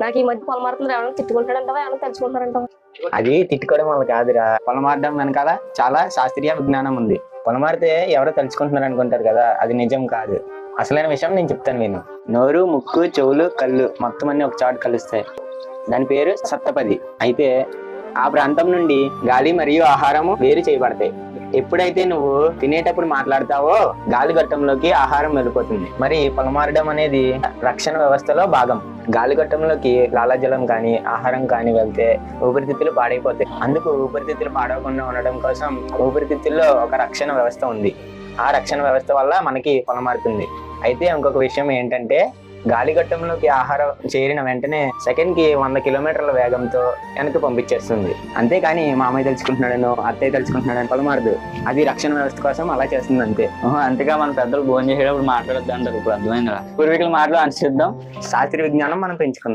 నాకు ఈ మధ్య పొలమారుతుంది ఏమైనా తిట్టుకుంటాడంటావా ఏమైనా తెలుసుకుంటారంటావా అది తిట్టుకోవడం వల్ల కాదురా. పొలమారడం వెనకాల చాలా శాస్త్రీయ విజ్ఞానం ఉంది. పొలమారితే ఎవరో తలుచుకుంటున్నారు అనుకుంటారు కదా అది నిజం కాదు. అసలైన విషయం నేను చెప్తాను విను. నోరు ముక్కు చెవులు కళ్ళు మొత్తం అన్ని ఒక చాటు కలుస్తాయి. దాని పేరు సప్తపది. అయితే ఆ ప్రాంతం నుండి గాలి మరియు ఆహారము వేరు చేయబడతాయి. ఎప్పుడైతే నువ్వు తినేటప్పుడు మాట్లాడతావో గాలి గట్టంలోకి ఆహారం వెళ్ళిపోతుంది. మరి పొలమారడం అనేది రక్షణ వ్యవస్థలో భాగం. గాలిగట్టంలోకి లాలాజలం కానీ ఆహారం కానీ వెళ్తే ఊపిరితిత్తులు పాడైపోతాయి. అందుకు ఊపిరితిత్తులు పాడవకుండా ఉండడం కోసం ఊపిరితిత్తుల్లో ఒక రక్షణ వ్యవస్థ ఉంది. ఆ రక్షణ వ్యవస్థ వల్ల మనకి పొలమారుతుంది. అయితే ఇంకొక విషయం ఏంటంటే గాలిగట్టంలోకి ఆహారం చేరిన వెంటనే సెకండ్కి వంద కిలోమీటర్ల వేగంతో వెనక్కి పంపించేస్తుంది. అంతేకాని మామయ్య తెలుసుకుంటున్నాడనో అత్తయ్య తెలుసుకుంటున్నాడని పొలమారదు అది రక్షణ వ్యవస్థ కోసం అలా చేస్తుంది అంతే. అంతేగా మన పెద్దలు భోజనం చేసేటప్పుడు మాట్లాడొద్దు అంటారు ఇప్పుడు అర్థమైందా పూర్వీకుల మాటలు అనుసిద్దాం శాస్త్రీయ విజ్ఞానం మనం పెంచుకుందాం.